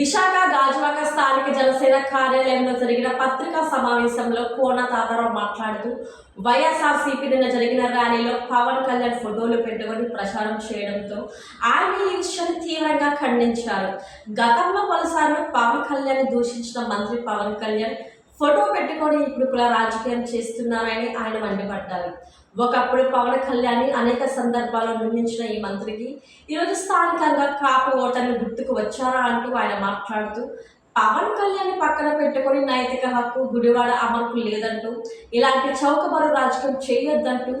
విశాఖ గాజువాక స్థానిక జనసేన కార్యాలయంలో జరిగిన పత్రికా సమావేశంలో కోన తాతారావు మాట్లాడుతూ వైఎస్ఆర్సీపీ నిన్న జరిగిన ర్యాలీలో పవన్ కళ్యాణ్ ఫోటోలు పెట్టుకొని ప్రచారం చేయడంతో ఆయన ఈ విషయాన్ని తీవ్రంగా ఖండించారు. గతంలో పలుసార్లు పవన్ కళ్యాణ్ దూషించిన మంత్రి పవన్ కళ్యాణ్ ఫోటో పెట్టుకొని ఇప్పుడు కూడా రాజకీయం చేస్తున్నారని ఆయన మండిపడ్డారు. ఒకప్పుడు పవన్ కళ్యాణ్ అనేక సందర్భాల్లో నిందించిన ఈ మంత్రికి ఈరోజు స్థానికంగా కాపు ఓటర్లు గుర్తుకు వచ్చారా అంటూ ఆయన మాట్లాడుతూ పవన్ కళ్యాణ్ పక్కన పెట్టుకొని నైతిక హక్కు గుడివాడ అమలుకు లేదంటూ ఇలాంటి చౌకబరు రాజకీయం చేయొద్దంటూ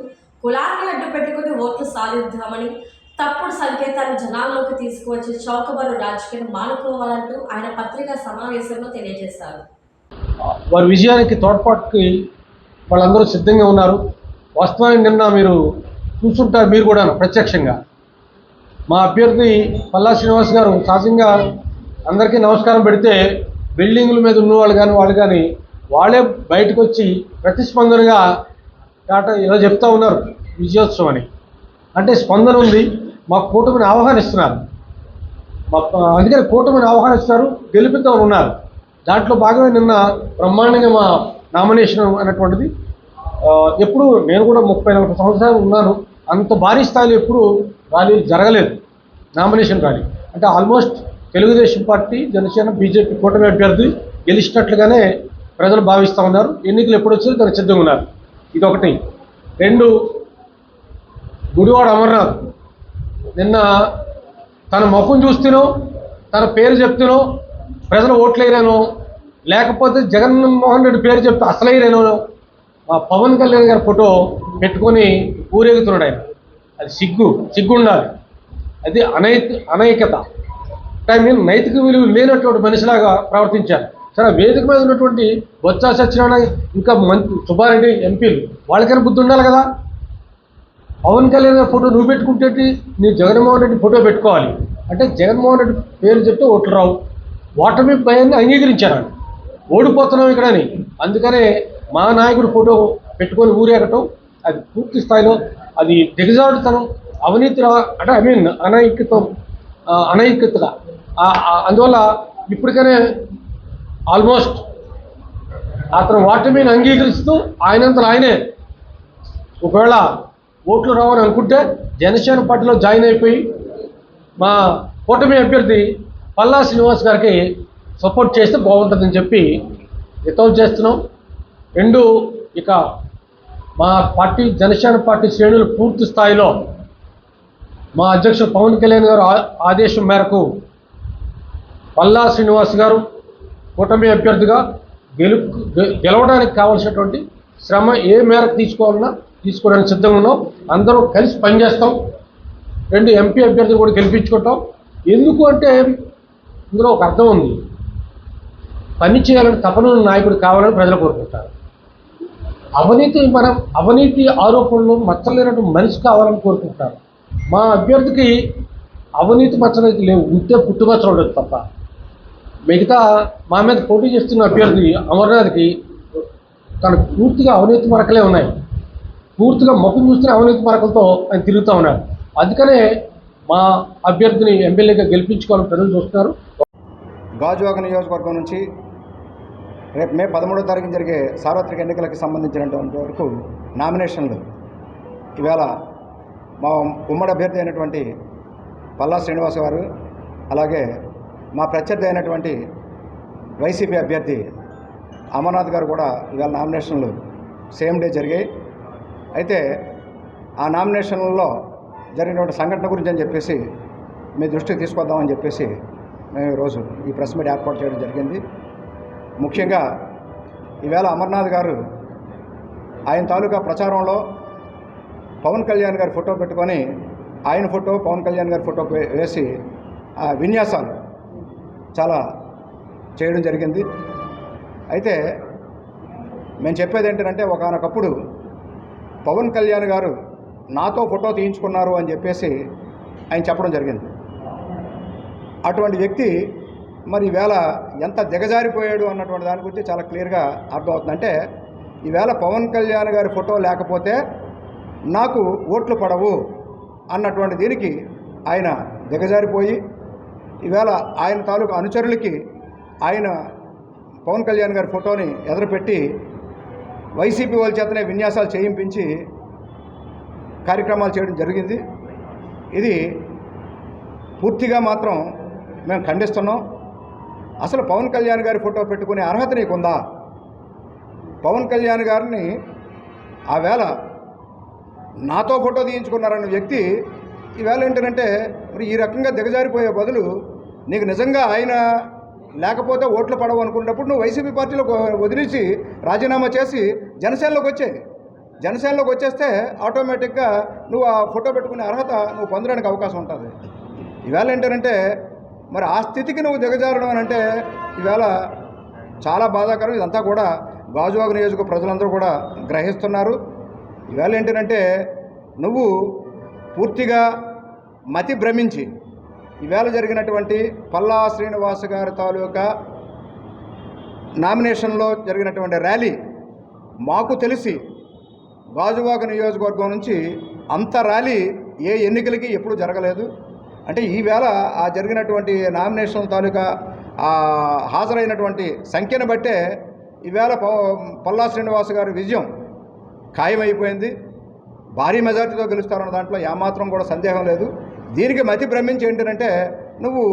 కులాన్ని అడ్డు పెట్టుకుని ఓట్లు సాధిద్దామని తప్పుడు సంకేతాలు జనాల్లోకి తీసుకువచ్చి చౌకబరు రాజకీయం మానుకోవాలంటూ ఆయన పత్రికా సమావేశంలో తెలియజేశారు. వారి విజయానికి తోడ్పాటుకి వాళ్ళందరూ సిద్ధంగా ఉన్నారు. వాస్తవానికి నిన్న మీరు చూస్తుంటారు మీరు కూడా ప్రత్యక్షంగా. మా అభ్యర్థి పల్లా శ్రీనివాస్ గారు సహజంగా అందరికీ నమస్కారం పెడితే బిల్డింగుల మీద ఉన్నవాళ్ళు కానీ వాళ్ళు కానీ వాళ్ళే బయటకు వచ్చి ప్రతిస్పందనగా టాటా ఇలా చెప్తా ఉన్నారు విజయోత్సవం అని అంటే స్పందన ఉంది మా కూటమిని ఆహ్వానిస్తున్నారు. మా అందుకని కూటమిని ఆహ్వానిస్తున్నారు గెలిపితో ఉన్నారు. దాంట్లో భాగమే నిన్న బ్రహ్మాండంగా మా నామినేషన్ అనేటువంటిది ఎప్పుడు నేను కూడా ముప్పై నలభై సంవత్సరాలు ఉన్నాను. అంత భారీ స్థాయిలో ఎప్పుడు ర్యాలీ జరగలేదు. Nomination rally. అంటే almost Telugu Desam party Janasena BJP కూటమి అభ్యర్థి గెలిచినట్లుగానే ప్రజలు భావిస్తూ ఉన్నారు. ఎన్నికలు ఎప్పుడు వచ్చారో దానికి సిద్ధంగా ఉన్నారు. ఇదొకటి. రెండు గుడివాడ అమర్నాథ్. నిన్న తన ముఖం చూస్తేనో తన పేరు చెప్తేనో ప్రజలు ఓట్లేరేనో లేకపోతే జగన్మోహన్ రెడ్డి పేరు చెప్తే అసలైరేనో పవన్ కళ్యాణ్ గారి ఫోటో పెట్టుకొని ఊరేగుతున్నాడు ఆయన. అది సిగ్గు సిగ్గు ఉండాలి. అది అనైతి అనైక్యత. ఐ నేను నైతిక విలువ లేనటువంటి మనిషిలాగా ప్రవర్తించారు. సరే వేదిక మీద ఉన్నటువంటి బొత్స సత్యనారాయణ ఇంకా మంత్రి సుబ్బారెడ్డి ఎంపీలు వాళ్ళకైనా బుద్ధి ఉండాలి కదా? పవన్ కళ్యాణ్ గారి ఫోటో నువ్వు పెట్టుకుంటే నీ జగన్మోహన్ రెడ్డి ఫోటో పెట్టుకోవాలి. అంటే జగన్మోహన్ రెడ్డి పేరు చెప్తే ఓట్లు రావు. ఓటమి భయాన్ని అంగీకరించారు ఓడిపోతున్నాం ఇక్కడ అని. అందుకనే మా నాయకుడు ఫోటో పెట్టుకొని ఊరేగటం అది పూర్తి స్థాయిలో అది దిగజాడుతనం అవినీతి అంటే ఐ మీన్ అనైక్యతం అనైక్యతగా. అందువల్ల ఇప్పటికనే ఆల్మోస్ట్ అతను ఓటమిని అంగీకరిస్తూ ఆయనంతలో ఆయనే ఒకవేళ ఓట్లు రావని అనుకుంటే జనసేన పార్టీలో జాయిన్ అయిపోయి మా కూటమి అభ్యర్థి పల్లా శ్రీనివాస్ గారికి సపోర్ట్ చేస్తే బాగుంటుందని చెప్పి హితవు చేస్తున్నాం. రెండు ఇక మా పార్టీ జనసేన పార్టీ శ్రేణులు పూర్తి స్థాయిలో మా అధ్యక్షుడు పవన్ కళ్యాణ్ గారు ఆ- ఆదేశం మేరకు పల్లా శ్రీనివాస్ గారు కూటమి అభ్యర్థిగా గెలుపు గెలవడానికి కావాల్సినటువంటి శ్రమ ఏ మేరకు తీసుకోవాలన్నా తీసుకోవడానికి సిద్ధంగా ఉన్నాం. అందరూ కలిసి పనిచేస్తాం. రెండు ఎంపీ అభ్యర్థులు కూడా గెలిపించుకుంటాం. ఎందుకు అంటే ఇందులో ఒక అర్థం ఉంది. పని చేయాలని తపన నాయకుడు కావాలని ప్రజలు కోరుకుంటారు. అవినీతి మనం అవినీతి ఆరోపణలు మచ్చలేనటువంటి మనిషి కావాలని కోరుకుంటారు మా అభ్యర్థికి అవినీతి మచ్చలైతే లేవు ఉంటే పుట్టుమచ్చలు ఉండదు తప్ప. మిగతా మా మీద పోటీ చేస్తున్న అభ్యర్థి అమర్నాథ్కి తనకు పూర్తిగా అవినీతి మరకలే ఉన్నాయి. పూర్తిగా ముఖం చూస్తున్న అవినీతి మరకలతో ఆయన తిరుగుతూ ఉన్నాడు అందుకనే మా అభ్యర్థిని ఎమ్మెల్యేగా గెలిపించుకోవాలని ప్రజలు చూస్తున్నారు. గాజువాక నియోజకవర్గం నుంచి రేపు మే పదమూడో తారీఖున జరిగే సార్వత్రిక ఎన్నికలకు సంబంధించినటువంటి వరకు నామినేషన్లు. ఇవాళ మా ఉమ్మడి అభ్యర్థి అయినటువంటి పల్లా శ్రీనివాస్ గారు అలాగే మా ప్రత్యర్థి అయినటువంటి వైసీపీ అభ్యర్థి అమర్నాథ్ గారు కూడా ఇవాళ నామినేషన్లు సేమ్ డే జరిగాయి. అయితే ఆ నామినేషన్లలో జరిగినటువంటి సంఘటన గురించి అని చెప్పేసి మీ దృష్టికి తీసుకొద్దామని చెప్పేసి మేము ఈరోజు ఈ ప్రెస్ మీట్ ఏర్పాటు చేయడం జరిగింది. ముఖ్యంగా ఈవేళ అమర్నాథ్ గారు ఆయన తాలూకా ప్రచారంలో పవన్ కళ్యాణ్ గారి ఫోటో పెట్టుకొని ఆయన ఫోటో పవన్ కళ్యాణ్ గారి ఫోటో వేసి ఆ విన్యాసాలు చాలా చేయడం జరిగింది. అయితే మేము చెప్పేది ఏంటంటే ఒకనొకప్పుడు పవన్ కళ్యాణ్ గారు నాతో ఫోటో తీయించుకున్నారు అని చెప్పేసి ఆయన చెప్పడం జరిగింది. అటువంటి వ్యక్తి మరి ఈవేళ ఎంత దిగజారిపోయాడు అన్నటువంటి దాని గురించి చాలా క్లియర్గా అర్థమవుతుంది. అంటే ఈవేళ పవన్ కళ్యాణ్ గారి ఫోటో లేకపోతే నాకు ఓట్లు పడవు అన్నటువంటి దీనికి ఆయన దిగజారిపోయి ఈవేళ ఆయన తాలూకు అనుచరులకి ఆయన పవన్ కళ్యాణ్ గారి ఫోటోని ఎదురుపెట్టి వైసీపీ వాళ్ళ చేతనే విన్యాసాలు చేయింపించి కార్యక్రమాలు చేయడం జరిగింది. ఇది పూర్తిగా మాత్రం మేము ఖండిస్తున్నాం. అసలు పవన్ కళ్యాణ్ గారి ఫోటో పెట్టుకునే అర్హత నీకుందా? పవన్ కళ్యాణ్ గారిని ఆ వేళ నాతో ఫోటో తీయించుకున్నారన్న వ్యక్తి ఈవేళ ఏంటంటే మరి ఈ రకంగా దిగజారిపోయే బదులు నీకు నిజంగా ఆయన లేకపోతే ఓట్లు పడవు అనుకున్నప్పుడు నువ్వు వైసీపీ పార్టీలో వదిలేసి రాజీనామా చేసి జనసేనలోకి వచ్చాయి జనసేనలోకి వచ్చేస్తే ఆటోమేటిక్గా నువ్వు ఆ ఫోటో పెట్టుకునే అర్హత నువ్వు పొందడానికి అవకాశం ఉంటుంది. ఈవేళ ఏంటంటే మరి ఆ స్థితికి నువ్వు దిగజారడం అని అంటే ఈవేళ చాలా బాధాకరం. ఇదంతా కూడా గాజువాక నియోజక ప్రజలందరూ కూడా గ్రహిస్తున్నారు. ఈవేళ ఏంటంటే నువ్వు పూర్తిగా మతి భ్రమించి ఈవేళ జరిగినటువంటి పల్లా శ్రీనివాస గారి తాలూకా నామినేషన్లో జరిగినటువంటి ర్యాలీ మాకు తెలిసి గాజువాక నియోజకవర్గం నుంచి అంత ర్యాలీ ఏ ఎన్నికలకి ఎప్పుడు జరగలేదు. అంటే ఈవేళ ఆ జరిగినటువంటి నామినేషన్ తాలూకా హాజరైనటువంటి సంఖ్యను బట్టే ఈవేళ పల్లా శ్రీనివాస్ గారి విజయం ఖాయమైపోయింది. భారీ మెజార్టీతో గెలుస్తారన్న దాంట్లో ఏమాత్రం కూడా సందేహం లేదు. దీనికి మతి భ్రమించి ఏంటంటే నువ్వు